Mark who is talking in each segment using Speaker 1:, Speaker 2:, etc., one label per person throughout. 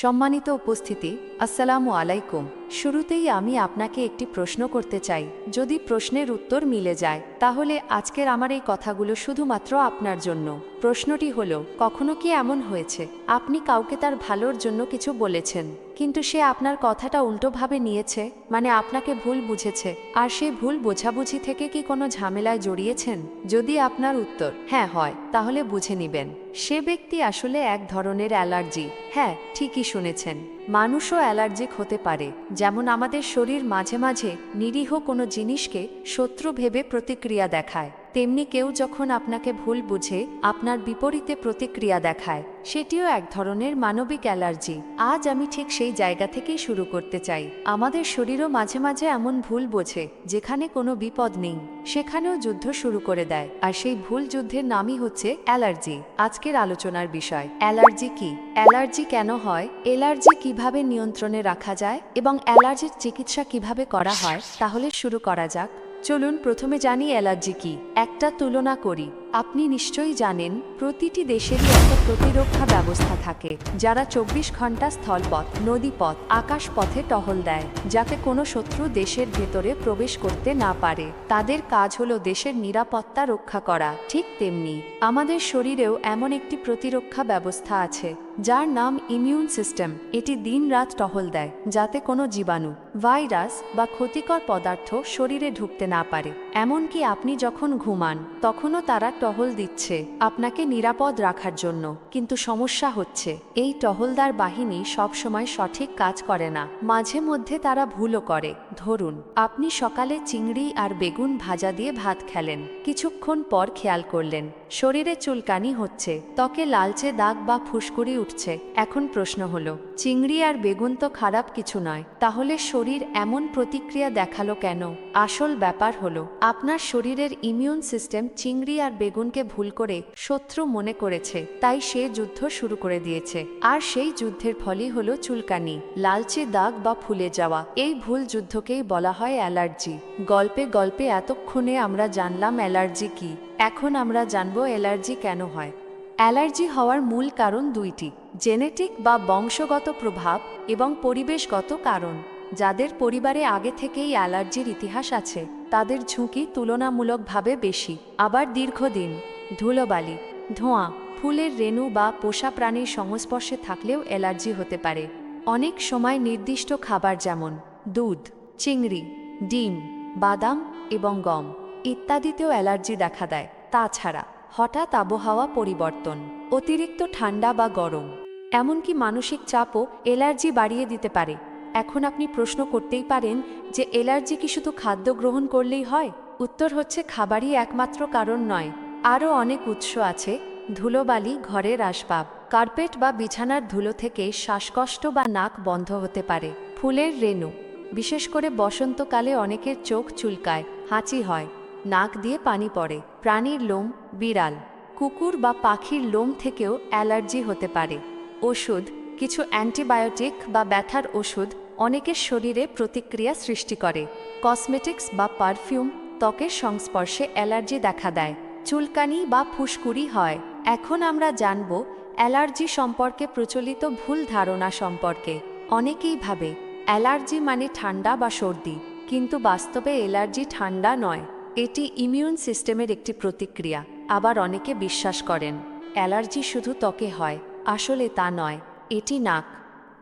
Speaker 1: সম্মানিত উপস্থিতি আসসালামু আলাইকুম। শুরুতেই আমি আপনাকে একটি প্রশ্ন করতে চাই। যদি প্রশ্নের উত্তর মিলে যায়, তাহলে আজকের আমার এই কথাগুলো শুধুমাত্র আপনার জন্য। প্রশ্নটি হলো, কখনো কি এমন হয়েছে? আপনি কাউকে তার ভালোর জন্য কিছু বলেছেন, কিন্তু সে আপনার কথাটা উল্টোভাবে নিয়েছে মানে আপনাকে ভুল বুঝেছে, আর সে ভুল বোঝাবুঝি থেকে কি কোনো ঝামেলায় জড়িয়েছেন? যদি আপনার উত্তর হ্যাঁ হয়, তাহলে বুঝে নিবেন। সে ব্যক্তি আসলে এক ধরনের অ্যালার্জি। হ্যাঁ ঠিকই শুনেছেন। মানুষও অ্যালার্জিক হতে পারে, যেমন আমাদের শরীর মাঝে মাঝে নিরীহ কোনো জিনিসকে শত্রু ভেবে প্রতিক্রিয়া দেখায়। তেমনি কেউ যখন আপনাকে ভুল বুঝে, আপনার বিপরীতে প্রতিক্রিয়া দেখায়, সেটিও এক ধরনের মানবিক অ্যালার্জি। আজ আমি ঠিক সেই জায়গা থেকেই শুরু করতে চাই। আমাদের শরীরও মাঝে মাঝে এমন ভুল বোঝে, যেখানে কোনো বিপদ নেই। সেখানেও যুদ্ধ শুরু করে দেয়, আর সেই ভুল যুদ্ধের নামই হচ্ছে অ্যালার্জি। আজকের আলোচনার বিষয়, অ্যালার্জি কি? অ্যালার্জি কেন হয়? অ্যালার্জি কীভাবে নিয়ন্ত্রণে রাখা যায়? এবং অ্যালার্জির চিকিৎসা কীভাবে করা হয়? তাহলে শুরু করা যাক। চলুন প্রথমে জানি অ্যালার্জি কি একটা তুলনা করি। আপনি নিশ্চয়ই জানেন, প্রতিটি দেশেরই একটা প্রতিরক্ষা ব্যবস্থা থাকে, যারা চব্বিশ ঘণ্টা স্থলপথ, নদীপথ, আকাশপথে টহল দেয়, যাতে কোনো শত্রু দেশের ভেতরে প্রবেশ করতে না পারে। তাদের কাজ হলো দেশের নিরাপত্তা রক্ষা করা, ঠিক তেমনি আমাদের শরীরেও এমন একটি প্রতিরক্ষা ব্যবস্থা আছে, যার নাম ইমিউন সিস্টেম। এটি দিনরাত টহল দেয়, যাতে কোনো জীবাণু, ভাইরাস বা ক্ষতিকর পদার্থ শরীরে ঢুকতে না পারে। এমনকি আপনি যখন ঘুমান, তখনও তারা টহল দিচ্ছে আপনাকে নিরাপদ রাখার জন্য। কিন্তু সমস্যা হচ্ছে, এই টহলদার বাহিনী সবসময় সঠিক কাজ করে না। মাঝে মধ্যে তারা ভুলও করে। ধরুন, আপনি সকালে চিংড়ি আর বেগুন ভাজা দিয়ে ভাত খেলেন। কিছুক্ষণ পর খেয়াল করলেন, শরীরে চুলকানি হচ্ছে, ত্বকে লালচে দাগ বা ফুসকুড়ি উঠছে। এখন প্রশ্ন হলো, চিংড়ি আর বেগুন তো খারাপ কিছু নয়, তাহলে শরীর এমন প্রতিক্রিয়া দেখাল কেন? আসল ব্যাপার হলো আপনার শরীরের ইমিউন সিস্টেম চিংড়ি আর বেগুনকে ভুল করে শত্রু মনে করেছে, তাই সে যুদ্ধ শুরু করে দিয়েছে। আর সেই যুদ্ধের ফলই হল চুলকানি, লালচে দাগ বা ফুলে যাওয়া। এই ভুল যুদ্ধকেই বলা হয় অ্যালার্জি। গল্পে গল্পে এতক্ষণে আমরা জানলাম অ্যালার্জি কি। এখন আমরা জানব অ্যালার্জি কেন হয়। অ্যালার্জি হওয়ার মূল কারণ দুইটি, জেনেটিক বা বংশগত প্রভাব এবং পরিবেশগত কারণ, যাদের পরিবারে আগে থেকেই অ্যালার্জির ইতিহাস আছে। তাদের ঝুঁকি তুলনামূলকভাবে বেশি। আবার দীর্ঘদিন ধুলোবালি, ধোঁয়া, ফুলের রেণু বা পোষা প্রাণীর সংস্পর্শে থাকলেও অ্যালার্জি হতে পারে। অনেক সময় নির্দিষ্ট খাবার যেমন দুধ, চিংড়ি, ডিম, বাদাম এবং গম ইত্যাদিতেও অ্যালার্জি দেখা দেয়। তাছাড়া হঠাৎ আবহাওয়া পরিবর্তন, অতিরিক্ত ঠান্ডা বা গরম, এমনকি মানসিক চাপও অ্যালার্জি বাড়িয়ে দিতে পারে। এখন আপনি প্রশ্ন করতেই পারেন যে অ্যালার্জি কি শুধু খাদ্য গ্রহণ করলেই হয়? উত্তর হচ্ছে খাবারই একমাত্র কারণ নয়। আরও অনেক উৎস আছে, ধুলোবালি ঘরের আসবাব কার্পেট বা বিছানার ধুলো থেকে শ্বাসকষ্ট বা নাক বন্ধ হতে পারে। ফুলের রেণু, বিশেষ করে বসন্তকালে অনেকের চোখ চুলকায়, হাঁচি হয়, নাক দিয়ে পানি পড়ে, প্রাণীর লোম, বিড়াল, কুকুর বা পাখির লোম থেকেও অ্যালার্জি হতে পারে। ওষুধ কিছু অ্যান্টিবায়োটিক বা ব্যথার ওষুধ অনেকের শরীরে প্রতিক্রিয়া সৃষ্টি করে। কসমেটিক্স বা পারফিউম ত্বকের সংস্পর্শে অ্যালার্জি দেখা দেয়। চুলকানি বা ফুসকুড়ি হয়। এখন আমরা জানব অ্যালার্জি সম্পর্কে প্রচলিত ভুল ধারণা সম্পর্কে। অনেকেই ভাবে, অ্যালার্জি মানে ঠান্ডা বা সর্দি। কিন্তু বাস্তবে অ্যালার্জি ঠান্ডা নয়। এটি ইমিউন সিস্টেমের একটি প্রতিক্রিয়া। আবার অনেকে বিশ্বাস করেন, অ্যালার্জি শুধু ত্বকে হয়। আসলে তা নয়। এটি নাক,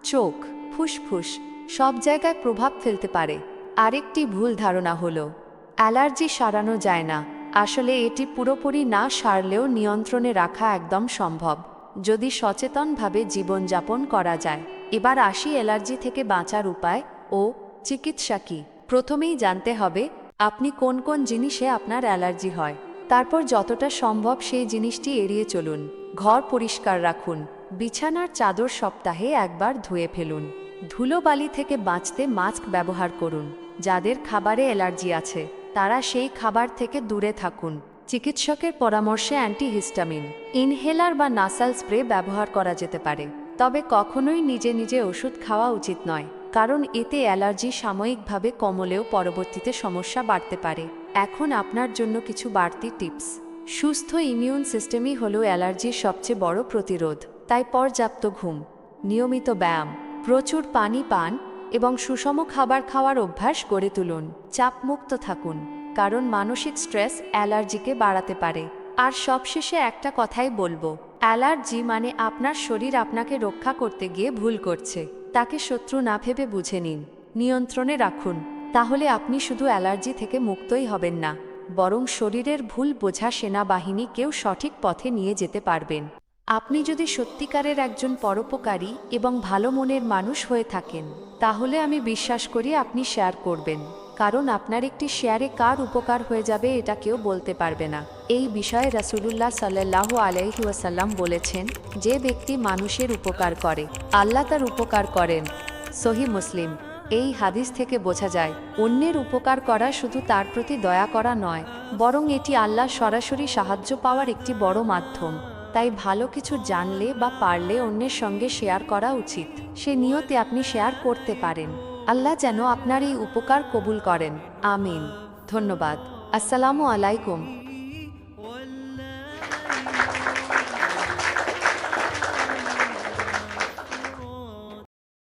Speaker 1: চোখ, ফুসফুস, সব জায়গায় প্রভাব ফেলতে পারে। আরেকটি ভুল ধারণা হলো, অ্যালার্জি সারানো যায় না। আসলে এটি পুরোপুরি না সারলেও নিয়ন্ত্রণে রাখা একদম সম্ভব, যদি সচেতনভাবে জীবনযাপন করা যায়। এবার আসি অ্যালার্জি থেকে বাঁচার উপায় ও চিকিৎসা কী। প্রথমেই জানতে হবে, আপনি কোন কোন জিনিসে আপনার অ্যালার্জি হয়। তারপর যতটা সম্ভব সেই জিনিসটি এড়িয়ে চলুন। ঘর পরিষ্কার রাখুন। বিছানার চাদর সপ্তাহে একবার ধুয়ে ফেলুন। ধুলোবালি থেকে বাঁচতে মাস্ক ব্যবহার করুন। যাদের খাবারে অ্যালার্জি আছে, তারা সেই খাবার থেকে দূরে থাকুন। চিকিৎসকের পরামর্শে অ্যান্টিহিস্টামিন, ইনহেলার বা নাসাল স্প্রে ব্যবহার করা যেতে পারে। তবে কখনোই নিজে নিজে ওষুধ খাওয়া উচিত নয়, কারণ এতে অ্যালার্জি সাময়িকভাবে কমলেও পরবর্তীতে সমস্যা বাড়তে পারে। এখন আপনার জন্য কিছু বাড়তি টিপস। সুস্থ ইমিউন সিস্টেমই হলো অ্যালার্জির সবচেয়ে বড় প্রতিরোধ। তাই পর্যাপ্ত ঘুম, নিয়মিত ব্যায়াম, প্রচুর পানি পান এবং সুষম খাবার খাওয়ার অভ্যাস গড়ে তুলুন। চাপমুক্ত থাকুন, কারণ মানসিক স্ট্রেস অ্যালার্জিকে বাড়াতে পারে। আর সবশেষে একটা কথাই বলব, অ্যালার্জি মানে আপনার শরীর আপনাকে রক্ষা করতে গিয়ে ভুল করছে, তাকে শত্রু না ভেবে বুঝে নিন। নিয়ন্ত্রণে রাখুন, তাহলে আপনি শুধু অ্যালার্জি থেকে মুক্তই হবেন না, বরং শরীরের ভুল বোঝা সেনাবাহিনীকেও সঠিক পথে নিয়ে যেতে পারবেন। আপনি যদি সত্যিকারের একজন পরোপকারী এবং ভালো মনের মানুষ হয়ে থাকেন, তাহলে আমি বিশ্বাস করি আপনি শেয়ার করবেন। কারণ আপনার একটি শেয়ারে কার উপকার হয়ে যাবে এটা কেউ বলতে পারবে না। এই বিষয়ে রাসুলুল্লাহ সাল্লাহ আলাইহুয়াসাল্লাম বলেছেন, যে ব্যক্তি মানুষের উপকার করে, আল্লাহ তার উপকার করেন। সহি মুসলিম। এই হাদিস থেকে বোঝা যায়, অন্যের উপকার করা শুধু তার প্রতি দয়া করা নয়, বরং এটি আল্লাহ সরাসরি সাহায্য পাওয়ার একটি বড় মাধ্যম। তাই ভালো কিছু জানলে বা পারলে অন্যের সঙ্গে শেয়ার করা উচিত। সে নিয়তে আপনি শেয়ার করতে পারেন। আল্লাহ যেন আপনার এই উপকার কবুল করেন। আমিন। ধন্যবাদ। আসসালামু আলাইকুম।